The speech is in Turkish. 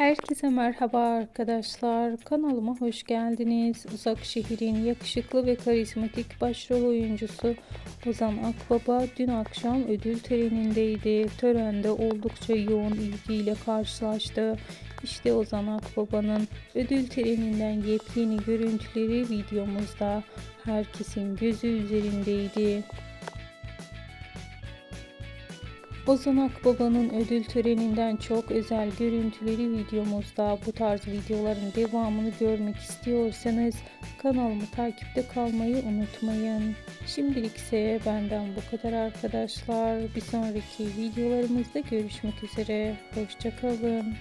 Herkese merhaba arkadaşlar. Kanalıma hoş geldiniz. Uzak şehrin yakışıklı ve karizmatik başrol oyuncusu Ozan Akbaba dün akşam ödül törenindeydi. Törende oldukça yoğun ilgiyle karşılaştı. İşte Ozan Akbaba'nın ödül töreninden yepyeni görüntüleri videomuzda herkesin gözü üzerindeydi. Ozan Akbaba'nın ödül töreninden çok özel görüntüleri videomuzda. Bu tarz videoların devamını görmek istiyorsanız kanalımı takipte kalmayı unutmayın. Şimdilik ise benden bu kadar arkadaşlar. Bir sonraki videolarımızda görüşmek üzere. Hoşçakalın.